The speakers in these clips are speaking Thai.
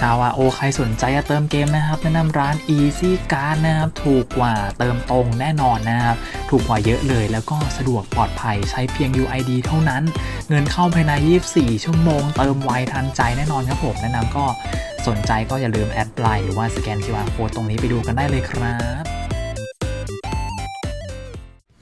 ชาวอาโอใครสนใจจะเติมเกมนะครับ แนะนำร้าน Easy Card นะครับ ถูกกว่าเติมตรงแน่นอนนะครับ ถูกกว่าเยอะเลย แล้วก็สะดวกปลอดภัยใช้เพียง UID เท่านั้น เงินเข้าภายใน 24 ชั่วโมง เติมไวทันใจแน่นอนครับผม แนะนำก็สนใจก็อย่าลืมแอดไลน์หรือว่าสแกน QR Code ตรงนี้ไปดูกันได้เลยครับ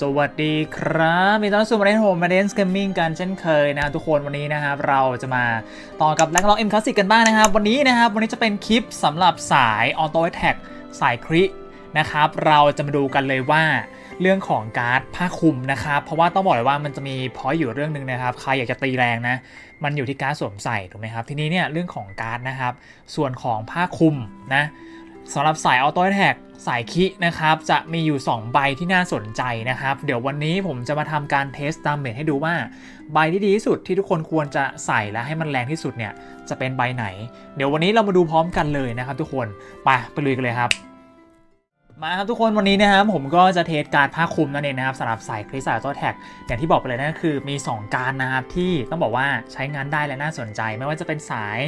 สวัสดีครับมีต้อนสู่มาเดนโฮมมาเดนสเกมมิ่งกันเช่นเคยนะทุกคนวันนี้นะครับเราจะมาต่อกับแรงล็อกเอ็มคลาสสิกกันบ้างนะครับ วันนี้นะครับวันนี้จะเป็นคลิปสำหรับสายออโต้แท็กสายครินะครับเราจะมาดูกันเลยว่าเรื่องของการ์ดผ้าคลุมนะครับ เพราะว่าต้องบอกเลยว่ามันจะมีพอยต์อยู่เรื่องหนึ่งนะครับ ใครอยากจะตีแรงนะ มันอยู่ที่การ์ดสวมใส่ถูกไหมครับ ทีนี้เนี่ยเรื่องของการ์ดนะครับ ส่วนของผ้าคลุมนะ สำหรับสายออโต้แท็กสายคินะครับ จะมีอยู่ 2 ใบที่น่าสนใจนะครับ เดี๋ยววันนี้ผมจะมาทำการเทสตามเมทให้ดูว่า ใบที่ดีที่สุดที่ทุกคนควรจะใส่และให้มันแรงที่สุดเนี่ยจะเป็นใบไหน เดี๋ยววันนี้เรามาดูพร้อมกันเลยนะครับทุกคน ไปไปลุยกันเลยครับ มาครับทุกคนวันนี้นะครับผมก็จะเทสการดผ้าคลุมนั่นเองนะครับสำหรับสายคริสตัลโตแท็กอย่างที่บอกไปเลยนั่นคือมี 2 การนะครับที่ต้องบอกว่าใช้งานได้และน่าสนใจ ไม่ว่าจะเป็นสาย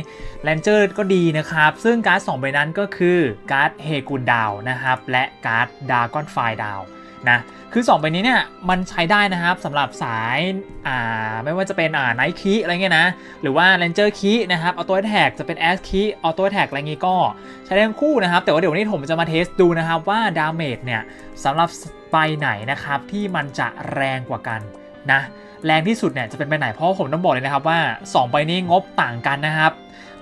แลนเจอร์ก็ดีนะครับ ซึ่งการ์ดสองใบนั้นก็คือการ์ดเฮกุนดาวนะครับและการ์ดดากอนไฟดาว นะคือ2ใบนี้เนี่ยมันใช้ได้นะครับสำหรับสายอ่าไม่ว่าจะเป็นอ่าไนท์คีอะไรเงี้ยนะ หรือว่าแลนเจอร์คีนะครับออโต้แท็กจะเป็นแอสคีออโต้แท็กอะไรเงี้ก็ใช้ได้ทั้งคู่นะครับ แต่ว่าเดี๋ยววันนี้ผมจะมาเทสดูนะครับว่าดาเมจเนี่ยสำหรับใบไหนนะครับที่มันจะแรงกว่ากันนะแรงที่สุดเนี่ยจะเป็นใบไหนเพราะผมต้องบอกเลยนะครับว่า 2 ใบนี้งบต่างกันนะครับ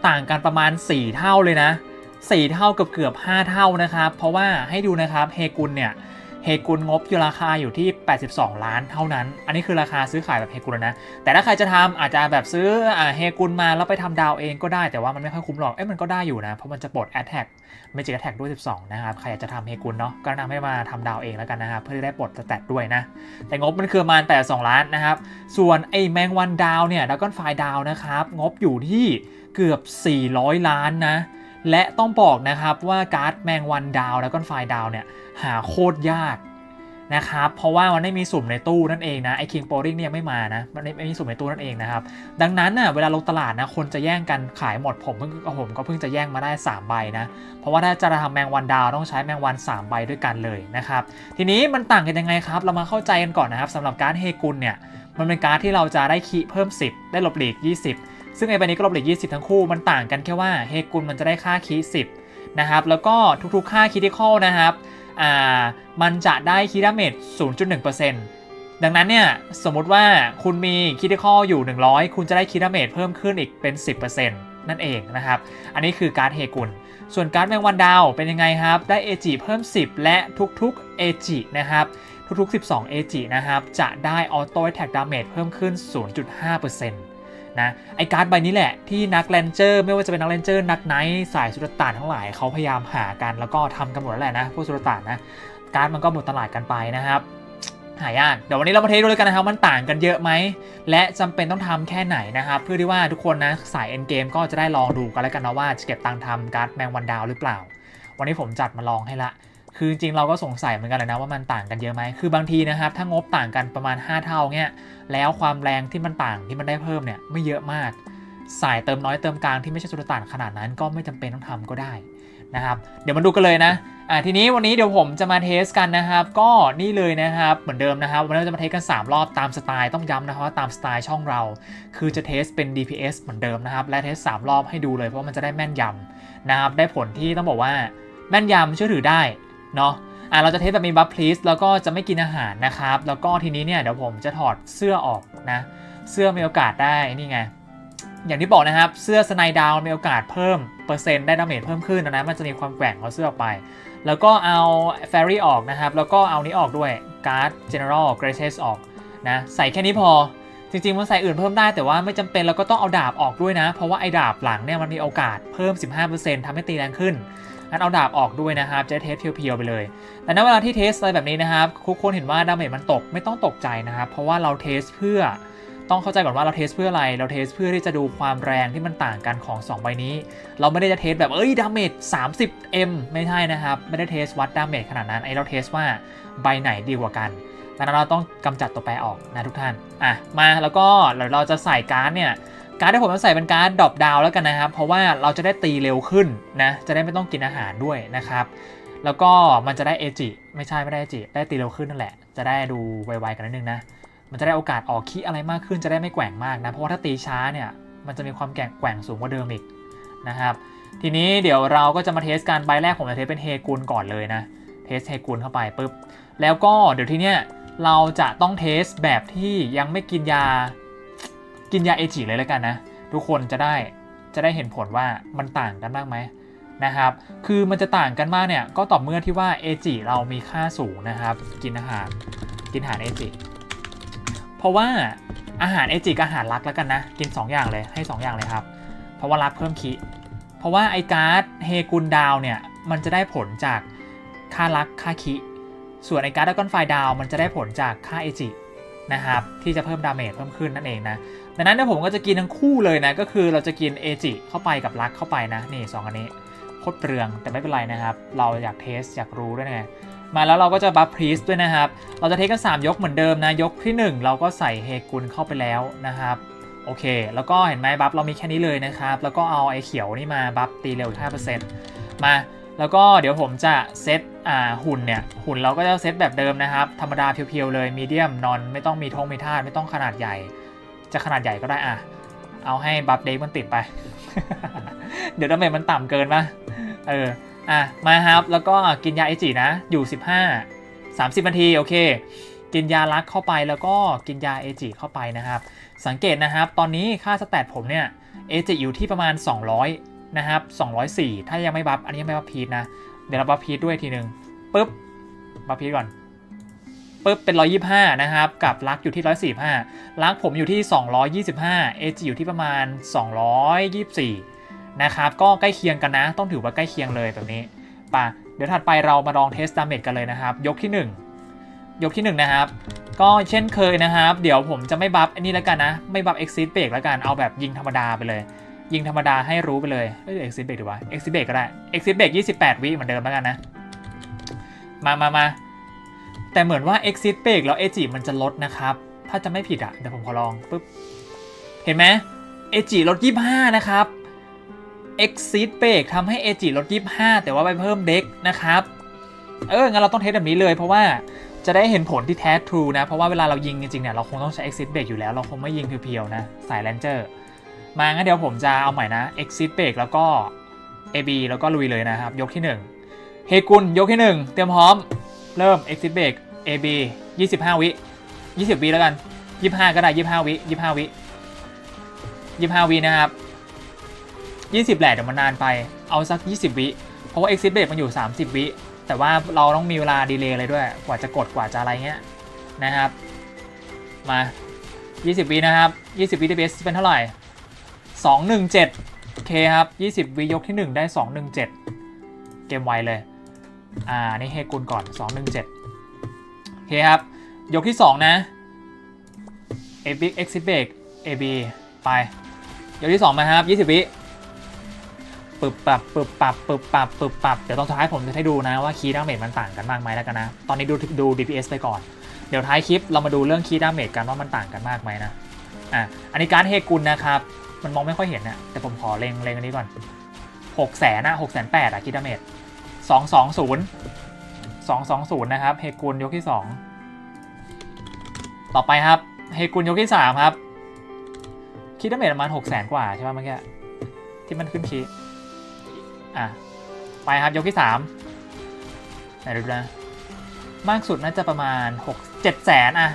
ต่างกันประมาณ 4 เท่าเลยนะ 4 เท่ากับเกือบ5เท่านะครับ เพราะว่าให้ดูนะครับเฮกุลเนี่ย เฮกุลงบอยู่ราคาอยู่ที่ 82 ล้านเท่านั้น อันนี้คือราคาซื้อขายแบบเฮกุลนะ แต่ถ้าใครจะทำอาจจะแบบซื้อเฮกุลมาแล้วไปทำดาวเองก็ได้ แต่ว่ามันไม่ค่อยคุ้มหรอก เอ้ยมันก็ได้อยู่นะ เพราะมันจะปลดแอ t แท็กไม่จิกแท็กด้วย 12 นะครับ ใครอยากจะทำเฮกุลเนาะ ก็นะนำให้มาทำดาวเองแล้วกันนะครับ เพื่อได้ปลดสแตทด้วยนะ แต่งบมันคือประมาณ82 ล้านนะครับ ส่วนไอ้แมงวันดาวเนี่ยดากอนไฟดาวนะครับ งบอยู่ที่เกือบ 400 ล้านนะ และต้องบอกนะครับว่าการ์ดแมงวันดาวแล้วก็ไฟดาวเนี่ย หาโคตรยากนะครับ เพราะว่ามันไม่มีสุ่มในตู้นั่นเองนะไอ้คิงโปริงเนี่ยไม่มานะ มันไม่มีสุ่มในตู้นั่นเองนะครับ ดังนั้นน่ะเวลาลงตลาดนะ คนจะแย่งกันขายหมดผมเพิ่งผมก็เพิ่งจะแย่งมาได้ 3 ใบนะ เพราะว่าถ้าจะทำแมงวันดาวต้องใช้แมงวัน 3 ใบด้วยกันเลยนะครับ ทีนี้มันต่างกันยังไงครับ เรามาเข้าใจกันก่อนนะครับสำหรับการเฮกุลเนี่ย มันเป็นการที่เราจะได้คีเพิ่ม 10 ได้หลบหลีก 20 ซึ่งไอ้ใบนี้ก็หลบหลีก 20 ทั้งคู่ มันต่างกันแค่ว่าเฮกุลมันจะได้ค่าคี10นะครับ แล้วก็ทุกๆค่าคิติคอลนะครับามันจะได้คีดาเมจ0.1%ดังนั้นเนี่ย สมมติว่าคุณมีคิติคออยู่ 100 คุณจะได้คีดาเมจเพิ่มขึ้นอีกเป็น 10%นั่นเองนะครับ อันนี้คือการ์ดเฮกุล ส่วนการ์ดแมงวันดาวเป็นยังไงครับ ได้ AG เพิ่ม 10 และทุกๆ AG นะครับ ทุกๆ 12 AG นะครับ จะได้ Auto Attack Damage เพิ่มขึ้น 0.5% นะไอการ์ดใบนี้แหละที่นักแลนเจอร์ไม่ว่าจะเป็นนักแลนเจอร์นักไนท์สายสุลต่านทั้งหลายเขาพยายามหากันแล้วก็ทำกันหมดแล้วแหละนะพวกสุลต่านนะการ์ดมันก็หมดตลาดกันไปนะครับหายากเดี๋ยววันนี้เรามาเทสดูเลยกันนะครับมันต่างกันเยอะไหม และจำเป็นต้องทำแค่ไหนนะครับเพื่อที่ว่าทุกคนนะสายเอ็นเกมก็จะได้ลองดูกันแล้วกันนะว่าจะเก็บตังค์ทำการ์ดแมงวันดาวหรือเปล่า วันนี้ผมจัดมาลองให้ละ คือจริงเราก็สงสัยเหมือนกันเลยนะว่ามันต่างกันเยอะไหมคือบางทีนะครับ ถ้างบต่างกันประมาณ 5 เท่าเนี่ยแล้วความแรงที่มันต่างที่มันได้เพิ่มเนี่ยไม่เยอะมาก สายเติมน้อยเติมกลางที่ไม่ใช่สุลต่านขนาดนั้นก็ไม่จำเป็นต้องทำก็ได้นะครับ เดี๋ยวมาดูกันเลยนะอ่าทีนี้วันนี้เดี๋ยวผมจะมาเทสกันนะครับ ก็นี่เลยนะครับ เหมือนเดิมนะครับ วันนี้เราจะมาเทสกัน 3 รอบตามสไตล์ต้องย้ำนะครับว่าตามสไตล์ช่องเรา คือจะเทสเป็น DPS เหมือนเดิมนะครับ และเทส 3 รอบให้ดูเลยเพราะมันจะได้แม่นยำนะครับ ได้ผลที่ต้องบอกว่าแม่นยำเชื่อถือได้ เนาะอะเราจะเทสแบบมีบัฟพลีสแล้วก็จะไม่กินอาหารนะครับ แล้วก็ทีนี้เนี่ยเดี๋ยวผมจะถอดเสื้อออกนะ เสื้อมีโอกาสได้นี่ไง อย่างที่บอกนะครับ เสื้อสไนดาวมีโอกาสเพิ่มเปอร์เซ็นต์ได้ดาเมจเพิ่มขึ้นนะมันจะมีความแกว่งของเสื้อออกไป แล้วก็เอาแฟรี่ออกนะครับ แล้วก็เอานี้ออกด้วยการ์ดเจเนอรัลเกรเซสออกนะใส่แค่นี้พอจริงๆมันใส่อื่นเพิ่มได้แต่ว่าไม่จำเป็นแล้วก็ต้องเอาดาบออกด้วยนะ เพราะว่าไอ้ดาบหลังเนี่ยมันมีโอกาสเพิ่ม 15%ทำให้ตีแรงขึ้น งั้นเอาดาบออกด้วยนะครับ จะเทสเพียวๆไปเลย แต่ในเวลาที่เทสอะไรแบบนี้นะครับทุกคนเห็นว่าดาเมจมันตกไม่ต้องตกใจนะครับ เพราะว่าเราเทสเพื่อต้องเข้าใจก่อนว่าเราเทสเพื่ออะไร เราเทสเพื่อที่จะดูความแรงที่มันต่างกันของ 2 ใบนี้ เราไม่ได้จะเทสแบบเอ้ยดาเมจ 30m ไม่ใช่นะครับ ไม่ได้เทสวัดดาเมจขนาดนั้น ไอเราเทสว่าใบไหนดีกว่ากันดังนั้นเราต้องกำจัดตัวแปรออกนะทุกท่าน อะ มาแล้วก็เราจะใส่การ์ดเนี่ย การที่ผมจะใส่เป็นการดรอปดาวแล้วกันนะครับ เพราะว่าเราจะได้ตีเร็วขึ้นนะจะได้ไม่ต้องกินอาหารด้วยนะครับ แล้วก็มันจะได้เอจิไม่ใช่ไม่ได้เอจิได้ตีเร็วขึ้นนั่นแหละ จะได้ดูไวๆกันนิดนึงนะมันจะได้โอกาสออกคีอะไรมากขึ้นจะได้ไม่แกว่งมากนะเพราะว่าถ้าตีช้าเนี่ยมันจะมีความแกว่งแกว่งสูงกว่าเดิมอีกนะครับ ทีนี้เดี๋ยวเราก็จะมาเทสการใบแรกผมจะเทสเป็นเฮกุลก่อนเลยนะเทสเฮกุลเข้าไปปุ๊บแล้วก็เดี๋ยวทีเนี้ยเราจะต้องเทสแบบที่ยังไม่กินยา กินยาเอจิเลยแล้วกันนะ ทุกคนจะได้จะได้เห็นผลว่ามันต่างกันบ้างไหมนะครับ คือมันจะต่างกันมากเนี่ยก็ต่อเมื่อที่ว่าเอจิเรามีค่าสูงนะครับ กินอาหารกินอาหารเอจิเพราะว่าอาหารเอจิกับอาหารรักแล้วกันนะ กิน 2 อย่างเลยให้ 2 อย่างเลยครับ เพราะว่ารักเพิ่มคิเพราะว่าไอการ์ดเฮกุลดาวเนี่ยมันจะได้ผลจากค่ารักค่าคิส่วนไอการ์ดดากอนไฟดาวมันจะได้ผลจากค่าเอจินะครับที่จะเพิ่มดาเมจเพิ่มขึ้นนั่นเองนะ ดังนั้นเนี่ยผมก็จะกินทั้งคู่เลยนะ ก็คือเราจะกินเอจิเข้าไปกับลักเข้าไปนะนี่สองอันนี้โคตรเปลืองแต่ไม่เป็นไรนะครับ เราอยากเทสอยากรู้ด้วยไงมาแล้วเราก็จะบัฟพรีสด้วยนะครับ เราจะเทสกัน 3 ยกเหมือนเดิมนะยกที่ 1 เราก็ใส่เฮกุลเข้าไปแล้วนะครับโอเค แล้วก็เห็นไหมบัฟเรามีแค่นี้เลยนะครับ แล้วก็เอาไอ้เขียวนี่มาบัฟตีเร็วอีก5%มาแล้วก็เดี๋ยวผมจะเซตอ่าหุ่นเนี่ย หุ่นเราก็จะเซตแบบเดิมนะครับ ธรรมดาเพียวๆเลยมีเดียมนอนไม่ต้องมีทงมีธาตุไม่ต้องขนาดใหญ่ จะขนาดใหญ่ก็ได้อะ เอาให้บัฟเดย์มันติดไป เดี๋ยวดาเมจมันต่ำเกินปะเออ อะ มาครับ แล้วก็กินยาเอจินะ อยู่ 15 30นาที โอเค กินยาลักเข้าไปแล้วก็กินยาเอจิเข้าไปนะครับ สังเกตนะครับ ตอนนี้ค่าสแตทผมเนี่ยเอจิอยู่ที่ประมาณ 200 นะครับ 204 ถ้ายังไม่บัฟ อันนี้ยังไม่บัฟพีทนะ เดี๋ยวเราบัฟพีทด้วยทีหนึ่งปุ๊บบัฟพีทก่อน ปุ๊บเป็น 125 นะครับ กับลักอยู่ที่ 145 ลักผมอยู่ที่ 225เอจิอยู่ที่ประมาณ 224 นะครับ ก็ใกล้เคียงกันนะ ต้องถือว่าใกล้เคียงเลยแบบนี้ปะเดี๋ยวถัดไปเรามาลองเทสดาเมจกันเลยนะครับ ยกที่ 1 ยกที่ 1 นะครับ ก็เช่นเคยนะครับ เดี๋ยวผมจะไม่บัฟอันนี้แล้วกันนะ ไม่บัฟ exit break แล้วกัน เอาแบบยิงธรรมดาไปเลย ยิงธรรมดาให้รู้ไปเลยเอ้ย exit break ดีวะ exit break ก็ได้ exit break 28 วิเหมือนเดิมแล้วกันนะ มามามา แต่เหมือนว่า exit break แล้ว ag มันจะลดนะครับ ถ้าจะไม่ผิดอะเดี๋ยวผมขอลองปุ๊บ เห็นไหม ag ลด 25 นะครับ exit break ทำให้ ag ลด 25 แต่ว่าไปเพิ่มเด็กนะครับ เออ งั้นเราต้องเทสแบบนี้เลยเพราะว่าจะได้เห็นผลที่แท้ทรูนะ เพราะว่าเวลาเรายิงจริงๆเนี่ยเราคงต้องใช้ exit break อยู่แล้ว เราคงไม่ยิงเพียวๆนะ สาย ranger มางั้นเดี๋ยวผมจะเอาใหม่นะ exit break แล้วก็ ab แล้วก็ลุยเลยนะครับ ยกที่1เฮกุลยกที่ 1 เตรียมพร้อม เริ่ม exit break ab 25 วิ 20 วิแล้วกัน 25 ก็ได้ 25 วิ 25 วิ 25 วินะครับ 20 แหละเดี๋ยวมันนานไป เอาสัก 20 วิ เพราะว่า exit break มันอยู่ 30 วิ แต่ว่าเราต้องมีเวลาดีเลย์เลยด้วย กว่าจะกดกว่าจะอะไรเงี้ยนะครับ มา 20 วินะครับ 20 วิ DPS เป็นเท่าไหร่ 217โอเคครับ 20 วิยกที่ 1 ได้ 217 เกมไวเลย อ่า นี่เฮกุลก่อน 217 โอเคครับ ยกที่ 2 นะ a b X i b e A B ไป ยกที่ 2 มาครับ 20 วิปึบปับปึบปับปึบปับปึบปับ เดี๋ยวตอนท้ายผมจะให้ดูนะว่าคีย์ดาเมจมันต่างกันมากไหมแล้วกันนะ ตอนนี้ดูดู DPS ไปก่อน เดี๋ยวท้ายคลิปเรามาดูเรื่องคีย์ดาเมจกันว่ามันต่างกันมากไหมนะ อะ อันนี้การเฮกุลนะครับ มันมองไม่ค่อยเห็นนะแต่ผมขอเล็งเล็งอันนี้ก่อน 6แสนนะ6แสนแปดอะคีย์ดาเมจ 220 220นะครับเฮกุลยกที่2ต่อไปครับเฮกุลยกที่3ครับ คิดดาเมจประมาณ6 0 0 0 0กว่าใช่ไหมเมื่อกี้ที่มันขึ้นคีอะไปครับยกที่3ไหนดูนะมากสุดน่าจะประมาณ6 7แสนอะ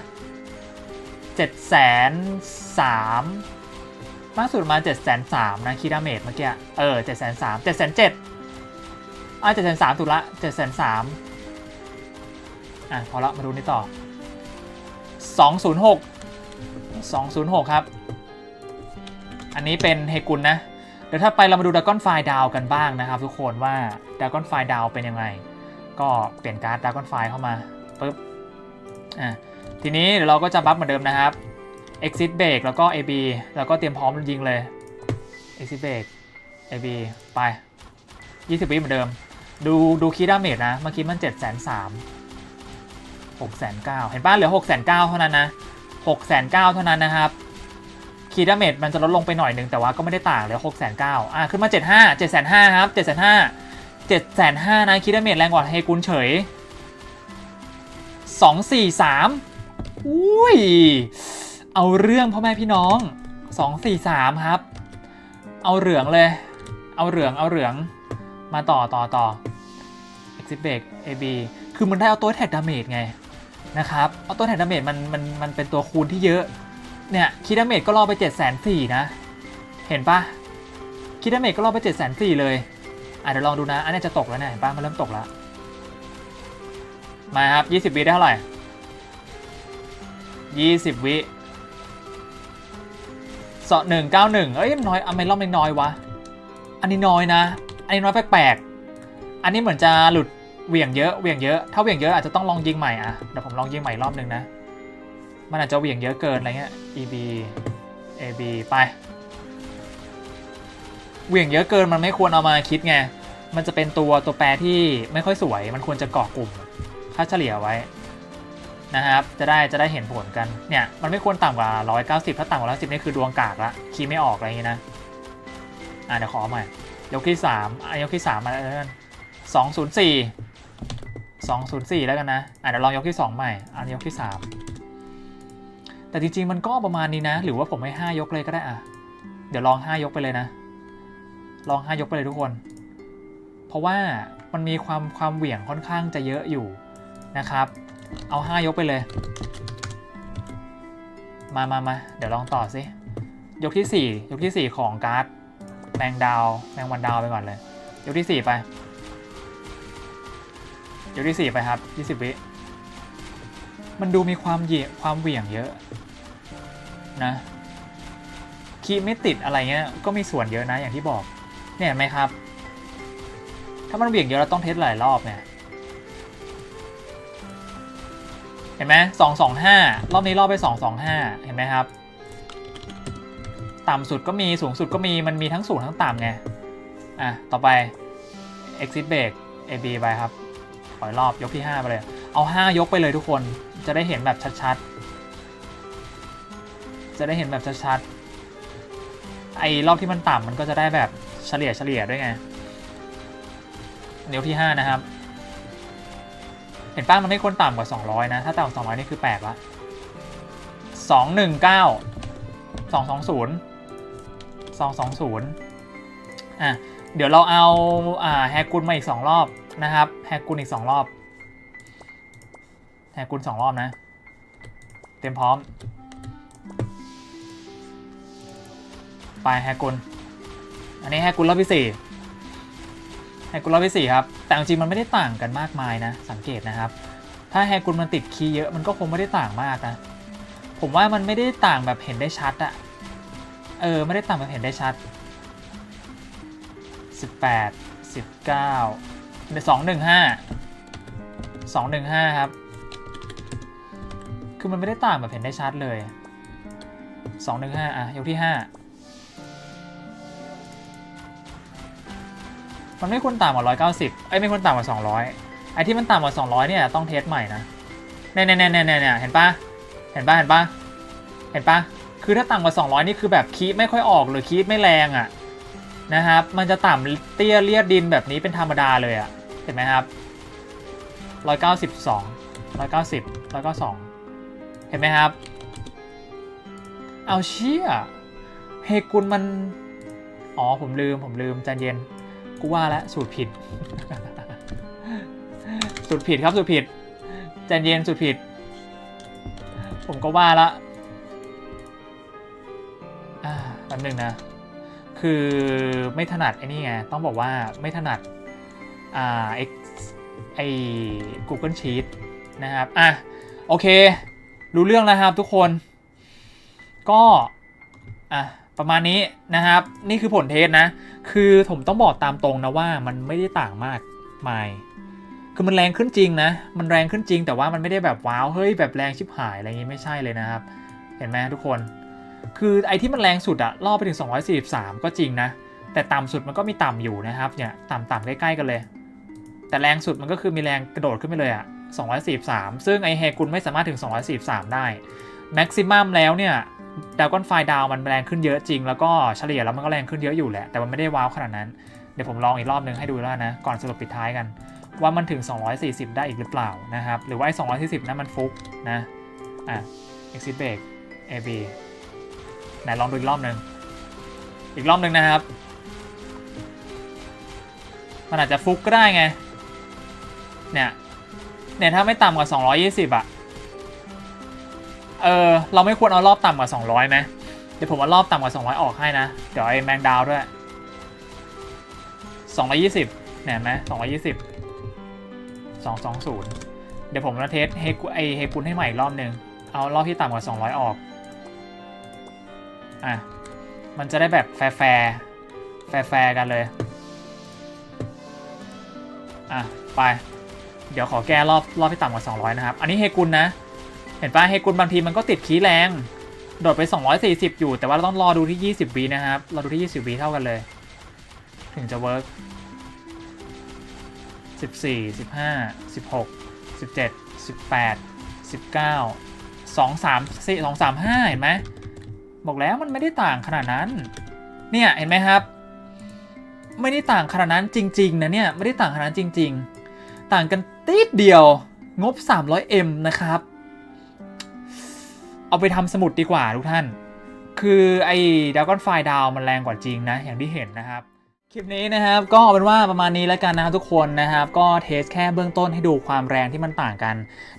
7แสน3มากสุดประมาณ7แสน3นะคิดดาเมจเมื่อกี้เออ7แสน3 7แสน7 อะ7แสน3ถูกละ7แสน3อะพอละมาดูนี่ต่อ206 206ครับ อันนี้เป็นเฮกุลนะ เดี๋ยวถ้าไปเรามาดูด r กอนไฟดาวกันบ้างนะครับ ทุกคนว่าด r กอนไฟดาวเป็นยังไง ก็เปลี่ยนการ์ดด r กอนไฟเข้ามาปุ๊บอะทีนี้เดี๋ยวเราก็จะบัฟเหมือนเดิมนะครับ exit break แล้วก็ AB แล้วก็เตรียมพร้อมยิงเลย exit break AB ไป 20วิเหมือนเดิม ดูดูคีย์ดาเมจนะ เมื่อกี้มัน7 3 0 0 0 6 9 0 0เก้าเห็นป่ะเหลือ6 9 0 0 0เก้าเท่านั้นนะ6 9 0 0 0เก้าเท่านั้นนะครับคีดาเมจมันจะลดลงไปหน่อยหนึ่งแต่ว่าก็ไม่ได้ต่างเหลือ6 9 0 0 0อะขึ้นมา75 7 5 0 0ครับ7 5 0 0 7 5 0 0นห้านะคีดาเมจแรงกว่าเฮกุนเฉย2 4 3อุ้ย เอาเรื่องพ่อแม่พี่น้อง2 4 3ครับ เอาเหลืองเลย เอาเหลืองเอาเหลืองมาต่อต่อต่อ exit break AB คือมันได้เอาตัวแท็กดาเมจไงนะครับเอาตัวแท็กดาเมจมันมันมันเป็นตัวคูณที่เยอะ เนี่ยคีดาเมจก็รอไป7 4 0 0 0นสี่นะ เห็นปะคีดาเมจก็รอไป7 4 0 0 0เลยอะเดี๋ยวลองดูนะ อันนี้จะตกแล้วเนี่ยเห็นปะมันเริ่มตกแล้ว มาครับ 20วิได้เท่าไหร่ 20วิสอหนึ่งเก้าหนึ่งเอ้ยน้อยอะไม่รอบไม่น้อยวะ อันนี้น้อยนะ อันนี้น้อยแปลกๆ อันนี้เหมือนจะหลุดเหวี่ยงเยอะเหวี่ยงเยอะถ้าเหวี่ยงเยอะอาจจะต้องลองยิงใหม่อะเดี๋ยวผมลองยิงใหม่รอบหนึ่งนะ มันอาจจะเหวี่ยงเยอะเกินอะไรเงี้ย EB AB ไปเหวี่ยงเยอะเกินมันไม่ควรเอามาคิดไง มันจะเป็นตัวตัวแปรที่ไม่ค่อยสวย มันควรจะเกาะกลุ่มค่าเฉลี่ยไว้นะครับ จะได้จะได้เห็นผลกัน เนี่ย มันไม่ควรต่ำกว่า 190 ถ้าต่ำกว่า 110 นี่คือดวงกากละ คีย์ไม่ออกอะไรอย่างงี้นะ อะเดี๋ยวขอใหม่ ยกที่ 3อะยกที่ 3 มาแล้วกัน 204 204 แล้วกันนะอะเดี๋ยวลองยกที่ 2 ใหม่ อันยกที่ 3 แต่จริงๆ มันก็ประมาณนี้นะ หรือว่าผมให้ 5 ยกเลยก็ได้อะ เดี๋ยวลอง 5 ยกไปเลยนะ ลอง 5 ยกไปเลยทุกคน เพราะว่ามันมีความความเหวี่ยงค่อนข้างจะเยอะอยู่นะครับ เอา 5 ยกไปเลย มามามาเดี๋ยวลองต่อสิ ยกที่ 4 ยกที่ 4 ของการ์ดแมงดาว แมงวันดาวไปก่อนเลย ยกที่ 4 ไป ยกที่4ไปครับ20วิมันดูมีความเหยียความเหวี่ยงเยอะนะคีย์ไม่ติดอะไรเงี้ยก็มีส่วนเยอะนะอย่างที่บอก เนี่ยเห็นไหมครับ ถ้ามันเหวี่ยงเยอะเราต้องเทสหลายรอบเนี่ยเห็นไหมสองสองห้ารอบนี้รอบไปสองสองห้าเห็นไหมครับ ต่ำสุดก็มีสูงสุดก็มีมันมีทั้งสูงทั้งต่ำไง อะ ต่อไป exit break AB ไปครับ ออีกรอบยกที่ 5 ไปเลย เอา 5 ยกไปเลยทุกคนจะได้เห็นแบบชัดๆ จะได้เห็นแบบชัดๆ ไอ้รอบที่มันต่ำมันก็จะได้แบบเฉลี่ยเฉลี่ยด้วยไงนิ้วที่ 5 นะครับ เห็นป้ามันไม่ควรต่ำกว่า 200 นะ ถ้าต่ำกว่า200 นี่คือแปลกละ219 220 220 อะ เดี๋ยวเราเอาอ่าแฮกกุลมาอีก 2 รอบ นะครับแฮกกุลอีก2รอบแฮกกุล2รอบนะ เตรียมพร้อม ไปแฮกกุลอันนี้แฮกกุลรอบที่4แฮกกุลรอบที่4ครับ แต่จริงมันไม่ได้ต่างกันมากมายนะ สังเกตนะครับ ถ้าแฮกกุลมันติดคีย์เยอะมันก็คงไม่ได้ต่างมากนะ ผมว่ามันไม่ได้ต่างแบบเห็นได้ชัดอะเออ ไม่ได้ต่างแบบเห็นได้ชัด 18 19 215 215ครับ คือมันไม่ได้ต่างแบบเห็นได้ชัดเลย215อะยกที่5มันไม่ควรต่ำกว่า190เอ้ยไม่ควรต่ำกว่า200ไอ้ที่มันต่ำกว่า200เนี่ยต้องเทสใหม่นะเนี่ยเนี่ยเนี่ยเนี่ยเนี่ยเห็นปะเห็นปะเห็นปะเห็นปะคือถ้าต่ำกว่า 200 นี่คือแบบคีบไม่ค่อยออกหรือคีบไม่แรงอะ่ะนะครับ มันจะต่ำเตี้ยเลียดดินแบบนี้เป็นธรรมดาเลยอะ่ะ เห็นไหมครับ192 190 192เห็นไหมครับ เอาเชี่ยเฮกุลมัน อ๋อ ผมลืม ผมลืมใจเย็น กูว่าแล้วสูตรผิด สูตรผิดครับ สูตรผิดใจเย็น สูตรผิด ผมก็ว่าละอ่าแป๊บนึงนะ คือไม่ถนัดไอ้นี่ไง ต้องบอกว่าไม่ถนัด อ่าไอ้ Google Sheet นะครับ อะ โอเค รู้เรื่องแล้วครับทุกคน ก็ อะ ประมาณนี้นะครับ นี่คือผลเทสนะ คือผมต้องบอกตามตรงนะว่ามันไม่ได้ต่างมากมาย คือมันแรงขึ้นจริงนะ มันแรงขึ้นจริง แต่ว่ามันไม่ได้แบบว้าว เฮ้ย แบบแรงชิบหายอะไรอย่างงี้ไม่ใช่เลยนะครับ เห็นไหมทุกคน คือไอ้ที่มันแรงสุดอะล่อไปถึง 243 ก็จริงนะ แต่ต่ำสุดมันก็มีต่ำอยู่นะครับ เนี่ย ต่ำๆใกล้ๆกันเลย แต่แรงสุดมันก็คือมีแรงกระโดดขึ้นไปเลยอะ243 ซึ่งไอเฮกุนไม่สามารถถึง 243 ได้แม็กซิมัมแล้วเนี่ยดาวก้อนไฟดาวมันแรงขึ้นเยอะจริง แล้วก็เฉลี่ยแล้วมันก็แรงขึ้นเยอะอยู่แหละ แต่มันไม่ได้ว้าวขนาดนั้น เดี๋ยวผมลองอีกรอบนึงให้ดูแล้วนะ ก่อนสรุปปิดท้ายกัน ว่ามันถึง 240 ได้อีกหรือเปล่านะครับ หรือว่าไอ้240นั้นมันฟุกนะ อะ exit break AB ไหนลองดูอีกรอบนึง อีกรอบนึงนะครับ มันอาจจะฟุกก็ได้ไง เนี่ย เนี่ยถ้าไม่ต่ำกว่า 220 อะ เออ เราไม่ควรเอารอบต่ำกว่า 200ไหมเดี๋ยวผมเอารอบต่ำกว่า 200 ออกให้นะ เดี๋ยวไอ้แมงดาวด้วย 220เนี่ยเห็นไหม220 220 เดี๋ยวผมจะเทสเฮกุไอเฮกุนให้ใหม่อีกรอบหนึ่งเอารอบที่ต่ำกว่า 200 ออก อะ มันจะได้แบบแฟร์แฟร์แฟร์แฟร์กันเลย อะ ไป เดี๋ยวขอแก้รอบรอบที่ต่ำกว่า 200 นะครับ อันนี้เฮกุนนะ เห็นปะเฮกุนบางทีมันก็ติดคีแรง โดดไป 240 อยู่ แต่ว่าเราต้องรอดูที่ 20วินะครับ รอดูที่ 20วิเท่ากันเลย ถึงจะเวิร์ก14 15 16 17 18 19 2 3 4 2 3 5 เห็นไหมบอกแล้วมันไม่ได้ต่างขนาดนั้น เนี่ย เห็นไหมครับ ไม่ได้ต่างขนาดนั้นจริง ๆ นะเนี่ย ไม่ได้ต่างขนาดนั้นจริง ๆ ต่างกันติดเดียวงบ 300M นะครับ เอาไปทำสมุดดีกว่าทุกท่าน คือไอ้ดาวกอนไฟดาวมันแรงกว่าจริงนะ อย่างที่เห็นนะครับ คลิปนี้นะครับ ก็เป็นว่าประมาณนี้แล้วกันนะครับทุกคนนะครับ ก็เทสแค่เบื้องต้นให้ดูความแรงที่มันต่างกัน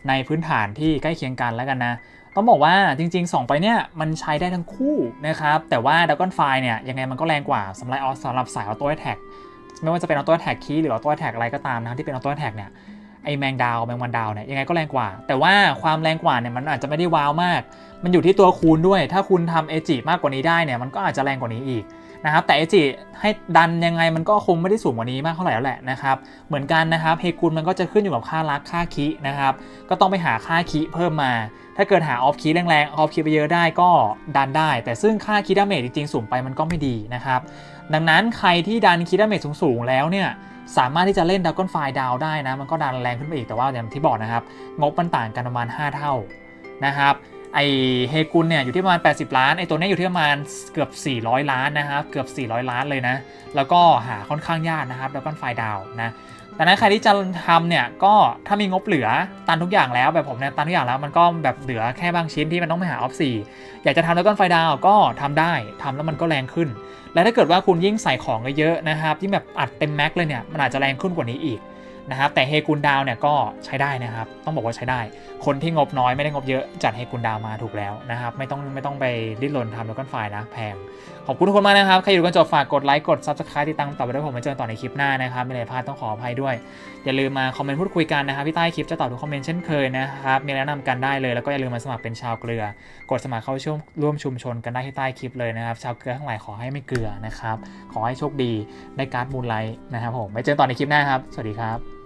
ในพื้นฐานที่ใกล้เคียงกันแล้วกันนะต้องบอกว่าจริง ๆ 2 ไปเนี่ยมันใช้ได้ทั้งคู่นะครับ แต่ว่าดากอนไฟเนี่ยยังไงมันก็แรงกว่าสำหรับออสำหรับสายออโต้แท็ก ไม่ว่าจะเป็นออโต้แท็กคีหรือออโต้แท็กอะไรก็ตามนะที่เป็นออโต้แท็กเนี่ยไอแมงดาวแมงวันดาวเนี่ยยังไงก็แรงกว่า แต่ว่าความแรงกว่าเนี่ยมันอาจจะไม่ได้ว้าวมาก มันอยู่ที่ตัวคูณด้วย ถ้าคุณทำเอจิมากกว่านี้ได้เนี่ยมันก็อาจจะแรงกว่านี้อีกนะครับแต่เอจิให้ดันยังไงมันก็คงไม่ได้สูงกว่านี้มากเท่าไหร่แล้วแหละนะครับเหมือนกันนะครับเฮกุนมันก็จะขึ้นอยู่กับค่ารักค่าคินะครับก็ต้องไปหาค่าคิเพิ่มมา ถ้าเกิดหาออฟคีแรงๆออฟคีไปเยอะได้ก็ดันได้ แต่ซึ่งค่าคีดาเมจจริงๆสูงไปมันก็ไม่ดีนะครับ ดังนั้นใครที่ดันคิดาเมจสูงๆแล้วเนี่ยสามารถที่จะเล่นดักก้อนไฟดาวได้นะ มันก็ดันแรงขึ้นไปอีกแต่ว่าอย่างที่บอกนะครับ งบมันต่างกันประมาณ 5 เท่านะครับ ไอเฮกุนเนี่ยอยู่ที่ประมาณ 80 ล้าน ไอตัวนี้อยู่ที่ประมาณเกือบ 400 ล้านนะครับ เกือบ 400 ล้านเลยนะ แล้วก็หาค่อนข้างยากนะครับดักก้อนไฟดาวนะดังนั้นใครที่จะทำเนี่ยก็ถ้ามีงบเหลือตันทุกอย่างแล้วแบบผมเนี่ยตันทุกอย่างแล้วมันก็แบบเหลือแค่บางชิ้นที่มันต้องไปหาออฟซีอยากจะทำดักก้นไฟดาวก็ทำได้ทำแล้วมันก็แรงขึ้น และถ้าเกิดว่าคุณยิ่งใส่ของเยอะๆนะครับยิ่งแบบอัดเต็มแม็กเลยเนี่ยมันอาจจะแรงขึ้นกว่านี้อีก นะครับแต่เฮกุนดาวเนี่ยก็ใช้ได้นะครับ ต้องบอกว่าใช้ได้ คนที่งบน้อยไม่ได้งบเยอะจัดเฮกุนดาวมาถูกแล้วนะครับ ไม่ต้องไม่ต้องไปดิ้นรนทำแล้วก็ไฟล์นะแพงขอบคุณทุกคนมากนะครับ ใครอยู่กันจบฝากกดไลค์ กด Subscribe ติดตามต่อไปด้วยผมมาเจอกันต่อในคลิปหน้านะครับ ไม่ได้พลาดต้องขออภัยด้วย อย่าลืมมาคอมเมนต์พูดคุยกันนะครับที่ใต้คลิปจะตอบทุกคอมเมนต์เช่นเคยนะครับ มีแนะนำกันได้เลย แล้วก็อย่าลืมมาสมัครเป็นชาวเกลือ กดสมัครเข้าช่วมร่วมชุมชนกันได้ที่ใต้คลิปเลยนะครับ ชาวเกลือทั้งหลายขอให้ไม่เกลือนะครับ ขอให้โชคดีได้การ์ดมูลไลท์นะครับผมไว้เจอกันต่อในคลิปหน้าครับ สวัสดีครับ